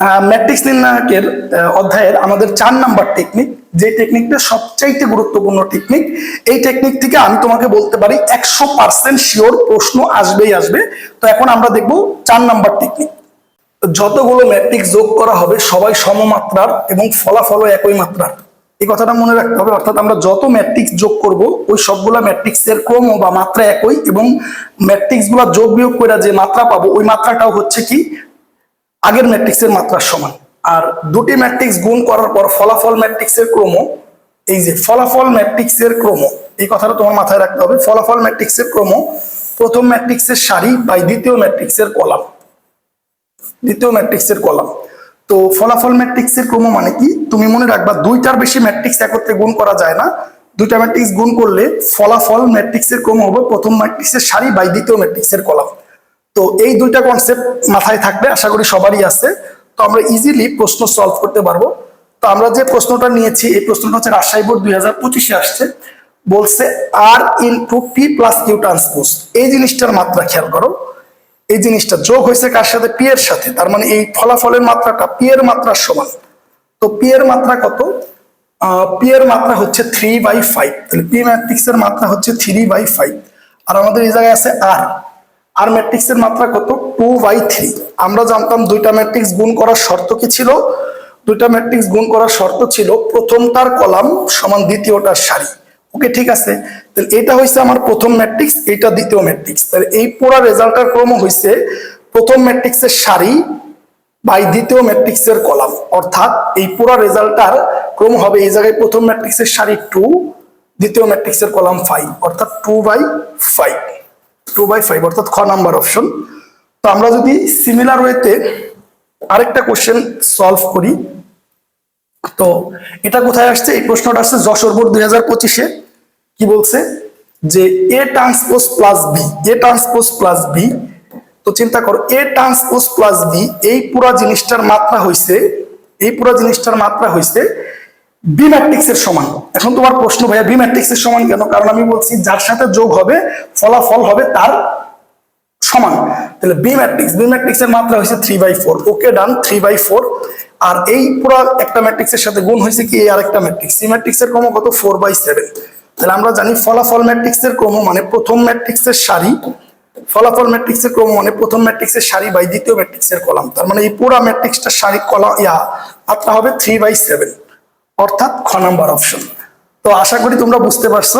Matrix নির্ণায়কের অধ্যায়ের আমাদের চার নাম্বার টেকনিক যে টেকনিকটা সবচাইতে গুরুত্বপূর্ণ টেকনিক এই টেকনিক থেকে আমি তোমাকে বলতে পারি একশো পার্সেন্ট শিওর প্রশ্ন আসবেই আসবে। তো এখন আমরা দেখব চার নাম্বার টেকনিক যতগুলো ম্যাট্রিক্স যোগ করা হবে সবাই সমমাত্রার এবং ফলাফলও একই মাত্রার। এই কথাটা মনে রাখতে হবে, অর্থাৎ আমরা যত ম্যাট্রিক্স যোগ করব, ওই সবগুলা ম্যাট্রিক্সের ক্রম বা মাত্রা একই এবং ম্যাট্রিক্সগুলা যোগ বিয়োগ করে যে মাত্রা পাবো, ওই মাত্রাটাও হচ্ছে কি? আগের ম্যাট্রিক্সের মাত্রার সমান। আর দুটি ম্যাট্রিক্স গুণ করার পর ফলাফল ম্যাট্রিক্সের ক্রম, এই যে ফলাফল ম্যাট্রিক্সের ক্রম, এই কথাটা তোমার মাথায় রাখতে হবে। ফলাফল ম্যাট্রিক্সের ক্রম, প্রথম ম্যাট্রিক্সের সারি বাই দ্বিতীয় ম্যাট্রিক্সের কলাম। দ্বিতীয় ম্যাট্রিক্সের কলাম। তো ফলাফল ম্যাট্রিক্সের ক্রম মানে কি? তুমি মনে রাখবা, দুইটার বেশি ম্যাট্রিক্স একত্রে গুণ করা যায় না। দুইটা ম্যাট্রিক্স গুণ করলে ফলাফল ম্যাট্রিক্সের ক্রম হবে প্রথম ম্যাট্রিক্সের সারি বাই দ্বিতীয় ম্যাট্রিক্সের কলাম। তো এই দুইটা কনসেপ্ট মাথায় থাকবে, আশা করি সবারই আছে। তো আমরা ইজিলি প্রশ্ন সলভ করতে পারব। তো আমরা যে প্রশ্নটা নিয়েছি, এই প্রশ্নটা হচ্ছে রাজশাহী বোর্ড দুই হাজার পঁচিশে আসছে। বলছে আর in two P plus Q transpose এই জিনিসটার মাত্রা খেয়াল করো। এই জিনিসটা যোগ হয়েছে কার সাথে? পি এর সাথে। তার মানে এই ফলাফলের মাত্রাটা পি এর মাত্রার সমান। তো পি এর মাত্রা কত? পি এর মাত্রা হচ্ছে থ্রি বাই ফাইভ তাহলে পি ম্যাট্রিক্স এর মাত্রা হচ্ছে থ্রি বাই ফাইভ আর আমাদের এই জায়গায় আছে আর আর ম্যাট্রিক্স এর মাত্রা কত? টু বাই থ্রি আমরা জানতাম দুইটা ম্যাট্রিক্স গুণ করার শর্ত কি ছিল? দুইটা ম্যাট্রিক্স গুণ করার শর্ত ছিল প্রথমটার কলাম সমান দ্বিতীয়টার সারি। ওকে, ঠিক আছে? তাহলে এটা হয়েছে আমার প্রথম ম্যাট্রিক্স এটা দ্বিতীয় ম্যাট্রিক্স। তাহলে এই পুরা রেজাল্টের ক্রম হয়েছে প্রথম ম্যাট্রিক্সের সারি বাই দ্বিতীয় ম্যাট্রিক্সের কলাম। অর্থাৎ এই পুরো রেজাল্টটার ক্রম হবে এই জায়গায় প্রথম ম্যাট্রিক্সের সারি টু দ্বিতীয় ম্যাট্রিক্সের কলাম ফাইভ অর্থাৎ two by five two by five অর্থাৎ খ নাম্বার অপশন তো আমরা যদি সিমিলার ওয়েতে আরেকটা কোশ্চেন সলভ করি, তো এটা কোথায় আসছে? এই প্রশ্নটা আসছে যশোর বোর্ড দুই হাজার পঁচিশে। কি বলছে? যে A transpose plus B A transpose plus B তো চিন্তা করো এ ট্রান্সপোজ প্লাস বি এই পুরা জিনিসটার মাত্রা হইছে, এই পুরা জিনিসটার মাত্রা হইছে বি ম্যাট্রিক্সের সমান এখন তোমার প্রশ্ন ভাইয়া বি ম্যাট্রিক্সের সমান কেন কারণ আমি বলছি যার সাথে যোগ হবে ফলাফল হবে তার সমান তাহলে বি ম্যাট্রিক্স বি ম্যাট্রিক্স এর মাত্রা হয়েছে three by four okay done three by four আর এই পুরো একটা ম্যাট্রিক্স এর সাথে গুণ হয়েছে কি এই আরেকটা ম্যাট্রিক্স সি ম্যাট্রিক্স এর ক্রম কত ফোর বাই সেভেন তাহলে আমরা জানি ফলাফল ম্যাট্রিক্স এর ক্রম মানে প্রথম ম্যাট্রিক্স এর সারি ফলাফল ম্যাট্রিক্স এর ক্রম মানে প্রথম ম্যাট্রিক্স এর সারি বাই দ্বিতীয় ম্যাট্রিক্স এর কলাম তার মানে এই পুরো ম্যাট্রিক্সটা সারি কলাম ইয়া মাত্রা হবে থ্রি বাই সেভেন অর্থাৎ খ নাম্বার অপশন তো আশা করি তোমরা বুঝতে পারছ।